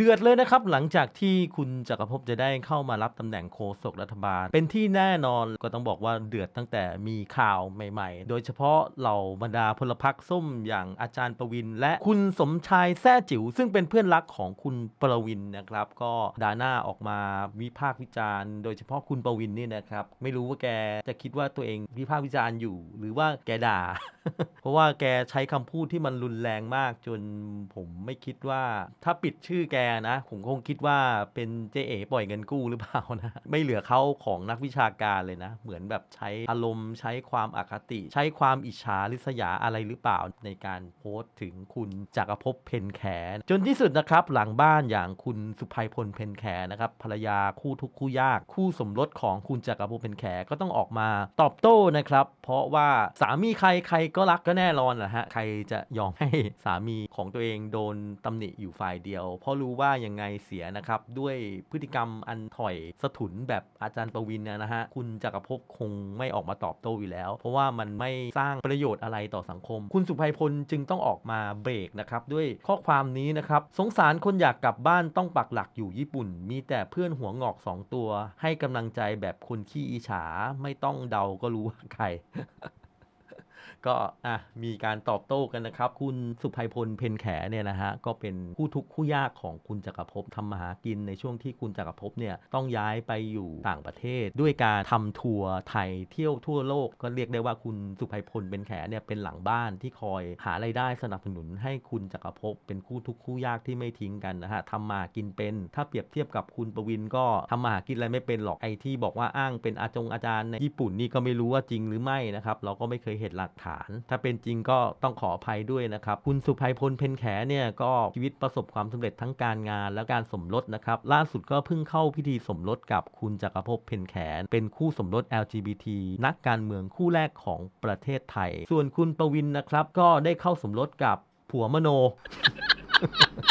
เดือดเลยนะครับ หลังจากที่คุณจักรภพจะได้เข้ามารับตำแหน่งโฆษกรัฐบาล เป็นที่แน่นอนก็ต้องบอกว่าเดือดตั้งแต่มีข่าวใหม่ ๆ โดยเฉพาะเหล่าบรรดาพลพรรคส้มอย่างอาจารย์ประวิน และคุณสมชายแซ่จิ๋วซึ่งเป็นเพื่อนรักของคุณประวินนะครับ ก็ด่าหน้าออกมาวิพากษ์วิจารณ์ โดยเฉพาะคุณประวินนี่นะครับ ไม่รู้ว่าแกจะคิดว่าตัวเองวิพากษ์วิจารณ์อยู่ หรือว่าแกด่า เพราะว่าแกใช้คำพูดที่มันรุนแรงมากจนผมไม่คิดว่าถ้าปิดชื่อแกนะ ผมคงคิดว่าเป็นเจ๊เอ๋ปล่อยเงินกู้หรือเปล่านะ ไม่เหลือเขาของนักวิชาการเลยนะ เหมือนแบบใช้อารมณ์ใช้ความอคติ ใช้ความอิจฉาริษยาอะไรหรือเปล่าในการโพสต์ถึงคุณจักรภพเพนแขจนที่สุดนะครับหลังบ้านอย่างคุณสุภัยพลเพนแขนะครับภรรยาคู่ทุกข์คู่ยาก คู่สมรสของคุณจักรภพเพนแขก็ต้องออกมาตอบโต้นะครับ เพราะว่าสามีใครใครก็รักก็แน่นอนแหละฮะใครจะยอมให้สามีของตัวเองโดนตำหนิอยู่ฝ่ายเดียว เพราะรู้ว่ายังไงเสียนะครับ ด้วยพฤติกรรมอันถอยสถุนแบบอาจารย์ประวินนะฮะ คุณจักรภพคงไม่ออกมาตอบโต้อยู่แล้ว เพราะว่ามันไม่สร้างประโยชน์อะไรต่อสังคม คุณสุภัยพลจึงต้องออกมาเบรกนะครับ ด้วยข้อความนี้นะครับ สงสารคนอยากกลับบ้านต้องปักหลักอยู่ญี่ปุ่น มีแต่เพื่อนหัวงอกสองตัว ให้กำลังใจแบบคนขี้อิจฉาไม่ต้องเดาก็รู้ว่าใคร ก็อะมีการตอบโต้กันนะครับ คุณสุภัยพลเพนแขเนี่ยนะฮะก็เป็นผู้ทุกข์ผู้ยากของคุณจักรภพทำมาหากินในช่วงที่คุณจักรภพเนี่ยต้องย้ายไปอยู่ต่างประเทศ ด้วยการทำทัวร์ไทยเที่ยวทั่วโลกก็เรียกได้ว่าคุณสุภัยพลเป็นแขเนี่ยเป็นหลังบ้านที่คอยหารายได้สนับสนุนให้คุณจักรภพเป็นคู่ทุกข์คู่ยากที่ไม่ทิ้งกันนะฮะทำมาหากินเป็น ถ้าเปรียบเทียบกับคุณประวินก็ทำมาหากินอะไรไม่เป็นหรอกไอที่บอกว่าอ้างเป็นอาจงอาจารย์ในญี่ปุ่นนี่ก็ไม่รู้ว่าจริงหรือไม่นะครับเราก็ไม่เคยเห็นหลักฐาน ถ้าเป็นจริงก็ต้องขออภัยด้วยนะครับ คุณสุภัยพลเพนแขเนี่ยก็ชีวิตประสบความสำเร็จทั้งการงานและการสมรสนะครับล่าสุดก็เพิ่งเข้าพิธีสมรสกับคุณจักรภพเพนแขน เป็นคู่สมรส LGBT นักการเมืองคู่แรกของประเทศไทย ส่วนคุณประวินนะครับก็ได้เข้าสมรสกับผัวมโน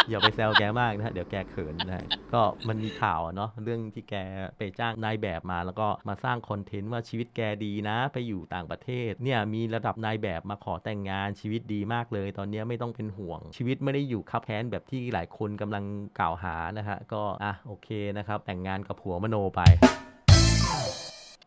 อย่าไปแซวแกมากนะฮะเดี๋ยวแกเขินนะก็มันมีข่าวเนาะเรื่องที่แกไปจ้างนายแบบมา แล้วก็มาสร้างคอนเทนต์ว่าชีวิตแกดีนะ ไปอยู่ต่างประเทศ เนี่ยมีระดับนายแบบมาขอแต่งงานชีวิตดีมากเลย ตอนนี้ไม่ต้องเป็นห่วง ชีวิตไม่ได้อยู่คับแค้นแบบที่หลายคนกำลังกล่าวหานะฮะก็อะโอเคนะครับแต่งงานกับผัวมโนไป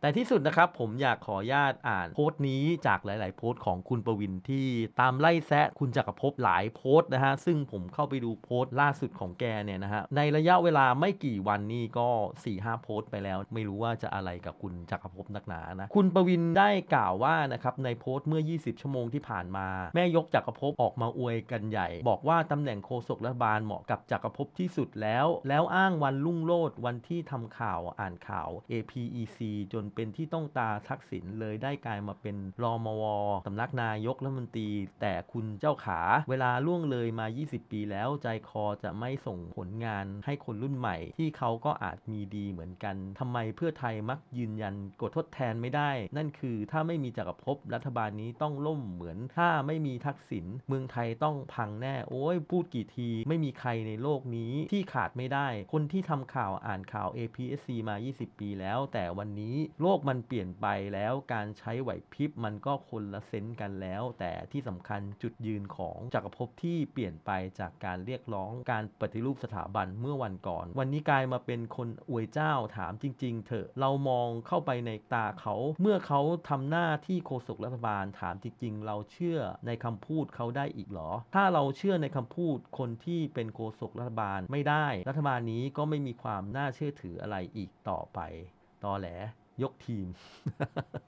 แต่ที่สุดนะครับผมอยากขออนุญาตอ่านโพสต์นี้จากหลาย ๆ โพสต์ของคุณประวินที่ตามไล่แซะคุณจักรภพหลายโพสต์นะฮะซึ่งผมเข้าไปดูโพสต์ล่าสุดของแกเนี่ยนะฮะในระยะเวลาไม่กี่วันนี่ก็4ี่ห้าโพสต์ไปแล้ว ไม่รู้ว่าจะอะไรกับคุณจักรภพนักหนานะคุณประวินได้กล่าวว่านะครับในโพสต์เมื่อ 20 ชั่วโมงที่ผ่านมา แม่ยกจักรภพออกมาอวยกันใหญ่ บอกว่าตำแหน่งโฆษกรัฐบาลเหมาะกับจักรภพที่สุดแล้ว แล้วอ้างวันรุ่งโรจน์วันที่ทำข่าวอ่านข่าว APEC จนเป็นที่ต้องตาทักษิณเลยได้กลายมาเป็นรอมวสำนักนายกรัฐมนตรี แต่คุณเจ้าขา เวลาล่วงเลยมา 20 ปีแล้วใจคอจะไม่ส่งผลงานให้คนรุ่นใหม่ ที่เขาก็อาจมีดีเหมือนกันทำไมเพื่อไทยมักยืนยันกดทดแทนไม่ได้ นั่นคือถ้าไม่มีจักรภพรัฐบาลนี้ต้องล่มเหมือน ถ้าไม่มีทักษิณเมืองไทยต้องพังแน่โอ้ยพูดกี่ที ไม่มีใครในโลกนี้ที่ขาดไม่ได้ คนที่ทำข่าวอ่านข่าว APSC มา 20 ปีแล้ว แต่วันนี้โลกมันเปลี่ยนไปแล้วการใช้ไหวพริบมันก็คนละเซนส์กันแล้ว แต่ที่สำคัญจุดยืนของจักรภพที่เปลี่ยนไปจากการเรียกร้องการปฏิรูปสถาบันเมื่อวันก่อน วันนี้กลายมาเป็นคนอวยเจ้าถามจริง ๆ เถอะเรามองเข้าไปในตาเขา เมื่อเขาทำหน้าที่โฆษกรัฐบาลถามจริง ๆ เราเชื่อในคำพูดเขาได้อีกหรอ ถ้าเราเชื่อในคำพูดคนที่เป็นโฆษกรัฐบาลไม่ได้ รัฐบาลนี้ก็ไม่มีความน่าเชื่อถืออะไรอีกต่อไปตอแหล ยกทีม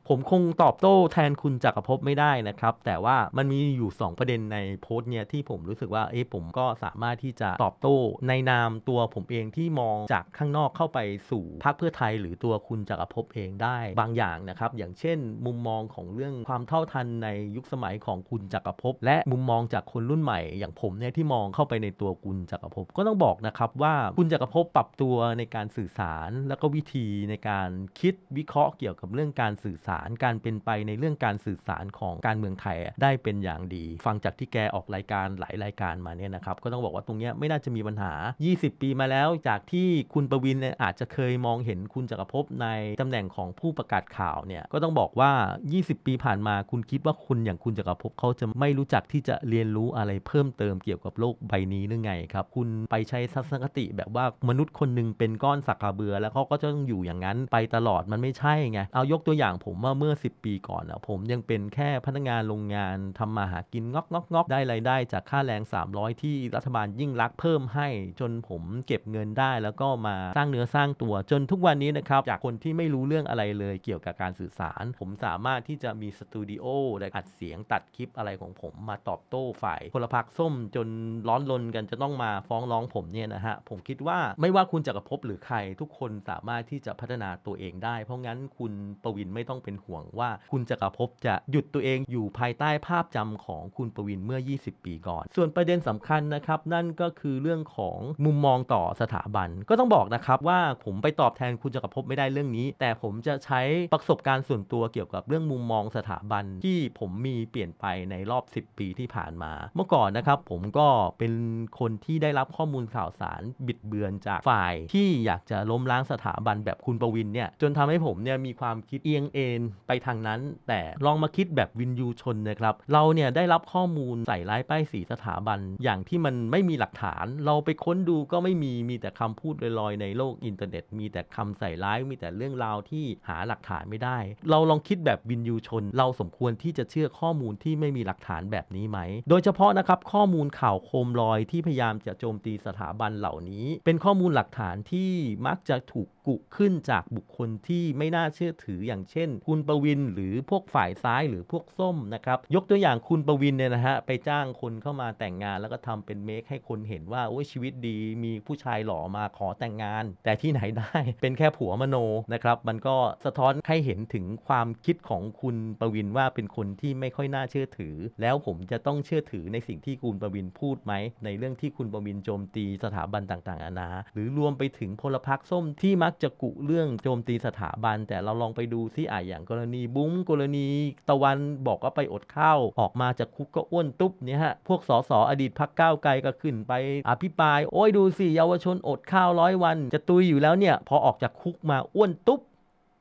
ผมคงตอบโต้แทนคุณจักรภพไม่ได้นะครับ แต่ว่ามันมีอยู่ 2 ประเด็นในโพสต์เนี่ยที่ผมรู้สึกว่าเอ๊ะผมก็สามารถที่จะตอบโต้ในนามตัวผมเองที่มองจากข้างนอกเข้าไปสู่พรรคเพื่อไทย หรือตัวคุณจักรภพเองได้บางอย่างนะครับ อย่างเช่น มุมมองของเรื่องความเท่าทันในยุคสมัยของคุณจักรภพและมุมมองจากคนรุ่นใหม่ อย่างผมเนี่ยที่มองเข้าไปในตัวคุณจักรภพก็ต้องบอกนะครับว่าคุณจักรภพปรับตัวในการสื่อสาร แล้วก็วิธีในการคิดวิวิเคราะห์เกี่ยวกับเรื่องการสื่อสารการเป็นไปในเรื่องการสื่อสารของการเมืองไทยได้เป็นอย่างดี ฟังจากที่แกออกรายการหลายรายการมาเนี่ยนะครับก็ต้องบอกว่าตรงนี้ไม่น่าจะมีปัญหา 20 ปีมาแล้ว จากที่คุณประวินเนี่ยอาจจะเคยมองเห็นคุณจักรภพในตำแหน่งของผู้ประกาศข่าวเนี่ยก็ต้องบอกว่า 20 ปีผ่านมาคุณคิดว่าคุณอย่างคุณจักรภพเขาจะไม่รู้จักที่จะเรียนรู้อะไรเพิ่มเติมเกี่ยวกับโลกใบนี้หรือไงครับคุณไปใช้ทัศนคติแบบว่ามนุษย์คนหนึ่งเป็นก้อนสักกระเบือ แล้วเขาก็จะต้องอยู่อย่างนั้นไปตลอดมันไม่ใช่ไง เอายกตัวอย่างผมว่าเมื่อ 10 ปีก่อนอะผมยังเป็นแค่พนักงานโรงงานทำมาหากินงอกงอกงอกได้รายได้จากค่าแรง 300 ที่รัฐบาลยิ่งรักเพิ่มให้ จนผมเก็บเงินได้แล้วก็มาสร้างเนื้อสร้างตัวจนทุกวันนี้นะครับ จากคนที่ไม่รู้เรื่องอะไรเลยเกี่ยวกับการสื่อสาร ผมสามารถที่จะมีสตูดิโอและอัดเสียงตัดคลิปอะไรของผมมาตอบโต้ฝ่ายพลพรรคส้มจนร้อนรนกันจะต้องมาฟ้องร้องผมเนี่ยนะฮะผมคิดว่าไม่ว่าคุณจักรภพหรือใครทุกคนสามารถที่จะพัฒนาตัวเองได้เพราะงั้นคุณประวินไม่ต้องเป็นห่วงว่า คุณจักรภพจะหยุดตัวเองอยู่ภายใต้ภาพจำของคุณประวินเมื่อ 20 ปีก่อน ส่วนประเด็นสำคัญนะครับ นั่นก็คือเรื่องของมุมมองต่อสถาบัน ก็ต้องบอกนะครับว่าผมไปตอบแทนคุณจักรภพไม่ได้เรื่องนี้ แต่ผมจะใช้ประสบการณ์ส่วนตัวเกี่ยวกับเรื่องมุมมองสถาบันที่ผมมีเปลี่ยนไปในรอบ 10 ปีที่ผ่านมา เมื่อก่อนนะครับผมก็เป็นคนที่ได้รับข้อมูลข่าวสารบิดเบือนจากฝ่ายที่อยากจะล้มล้างสถาบันแบบคุณประวินเนี่ยจนทำให้ผมเนี่ยมีความคิดเอียงเอ็นไปทางนั้น แต่ลองมาคิดแบบวินยูชนนะครับ เราเนี่ยได้รับข้อมูลใส่ร้ายป้ายสีสถาบัน อย่างที่มันไม่มีหลักฐาน เราไปค้นดูก็ไม่มีมีแต่คำพูดลอยๆในโลกอินเทอร์เน็ต มีแต่คำใส่ร้ายมีแต่เรื่องราวที่หาหลักฐานไม่ได้ เราลองคิดแบบวินยูชน เราสมควรที่จะเชื่อข้อมูลที่ไม่มีหลักฐานแบบนี้ไหม โดยเฉพาะนะครับข้อมูลข่าวโคมลอยที่พยายามจะโจมตีสถาบันเหล่านี้ เป็นข้อมูลหลักฐานที่มักจะถูกกุขึ้นจากบุคคลที่ไม่น่าเชื่อถืออย่างเช่น คุณประวินหรือพวกฝ่ายซ้ายหรือพวกส้มนะครับยกตัวอย่างคุณประวินเนี่ยนะฮะไปจ้างคนเข้ามาแต่งงาน แล้วก็ทำเป็นเมคให้คนเห็นว่าโอ้ยชีวิตดีมีผู้ชายหล่อมาขอแต่งงาน แต่ที่ไหนได้เป็นแค่ผัวมโนนะครับมันก็สะท้อนให้เห็นถึงความคิดของคุณประวินว่าเป็นคนที่ไม่ค่อยน่าเชื่อถือ แล้วผมจะต้องเชื่อถือในสิ่งที่คุณประวินพูดไหม ในเรื่องที่คุณประวินโจมตีสถาบันต่างๆนานาหรือรวมไปถึงพลพรรคส้มที่มักจะกุเรื่องโจมตีสถาบัน แต่เราลองไปดูซิอะอย่างกรณีบุ้งกรณีตะวันบอกว่าไปอดข้าวออกมาจากคุกก็อ้วนตุ๊บเนี่ยฮะพวกสสอดีตพักก้าวไกลก็ขึ้นไปอภิปราย โอ้ยดูสิเยาวชนอดข้าวร้อยวัน จะตุยอยู่แล้วเนี่ยพอออกจากคุกมาอ้วนตุ๊บ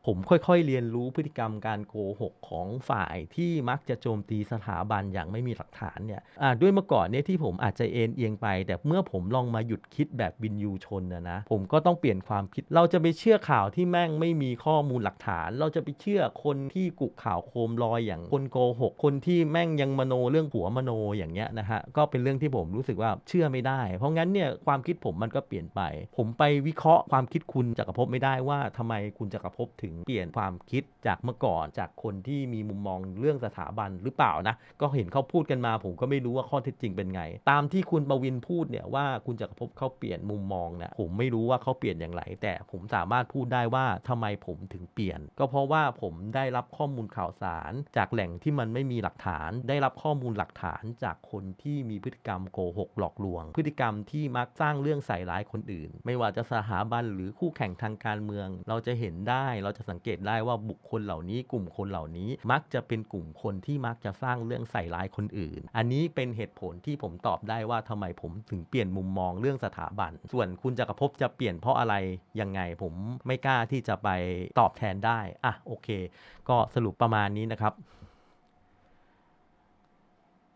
ผมค่อยๆ เรียนรู้พฤติกรรมการโกหกของฝ่ายที่มักจะโจมตีสถาบันอย่างไม่มีหลักฐานเนี่ยด้วยเมื่อก่อนเนี่ยที่ผมอาจจะเอ็นเอียงไป แต่เมื่อผมลองมาหยุดคิดแบบวินยูชนนะนะผมก็ต้องเปลี่ยนความคิด เราจะไปเชื่อข่าวที่แม่งไม่มีข้อมูลหลักฐาน เราจะไปเชื่อคนที่กุข่าวโคมลอยอย่างคนโกหก คนที่แม่งยังมโนเรื่องผัวมโนอย่างเงี้ยนะฮะก็เป็นเรื่องที่ผมรู้สึกว่าเชื่อไม่ได้ เพราะงั้นเนี่ยความคิดผมมันก็เปลี่ยนไป ผมไปวิเคราะห์ความคิดคุณจักรภพไม่ได้ว่าทำไมคุณจักรภพถึงเปลี่ยนความคิดจากเมื่อก่อนจากคนที่มีมุมมองเรื่องสถาบันหรือเปล่านะก็เห็นเขาพูดกันมาผมก็ไม่รู้ว่าข้อเท็จจริงเป็นไง ตามที่คุณประวินพูดเนี่ยว่าคุณจักรภพเขาเปลี่ยนมุมมองเนี่ยผมไม่รู้ว่าเขาเปลี่ยนอย่างไร แต่ผมสามารถพูดได้ว่าทำไมผมถึงเปลี่ยน ก็เพราะว่าผมได้รับข้อมูลข่าวสาร จากแหล่งที่มันไม่มีหลักฐาน ได้รับข้อมูลหลักฐานจากคนที่มีพฤติกรรมโกหกหลอกลวง พฤติกรรมที่มักสร้างเรื่องใส่ร้ายคนอื่น ไม่ว่าจะสถาบันหรือคู่แข่งทางการเมือง เราจะเห็นได้เราจะสังเกตได้ว่าบุคคลเหล่านี้ กลุ่มคนเหล่านี้มักจะเป็นกลุ่มคนที่มักจะสร้างเรื่องใส่ร้ายคนอื่น อันนี้เป็นเหตุผลที่ผมตอบได้ว่าทำไมผมถึงเปลี่ยนมุมมองเรื่องสถาบัน ส่วนคุณจักรภพจะเปลี่ยนเพราะอะไรยังไงผมไม่กล้าที่จะไปตอบแทนได้อะโอเค ก็สรุปประมาณนี้นะครับ